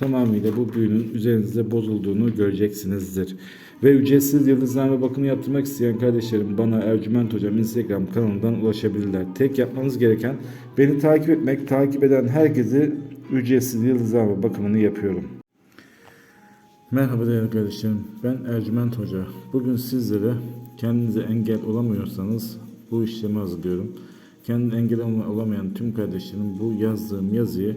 tamamıyla bu büyünün üzerinizde bozulduğunu göreceksinizdir. Ve ücretsiz yıldızlarla bakımı yaptırmak isteyen kardeşlerim bana Ercüment Hocam Instagram kanalından ulaşabilirler. Tek yapmanız gereken beni takip etmek, takip eden herkese ücretsiz yıldızlarla bakımını yapıyorum. Merhaba değerli kardeşlerim. Ben Ercüment Hoca. Bugün sizlere kendinize engel olamıyorsanız bu işlemi hazırlıyorum. Kendine engel olamayan tüm kardeşlerim bu yazdığım yazıyı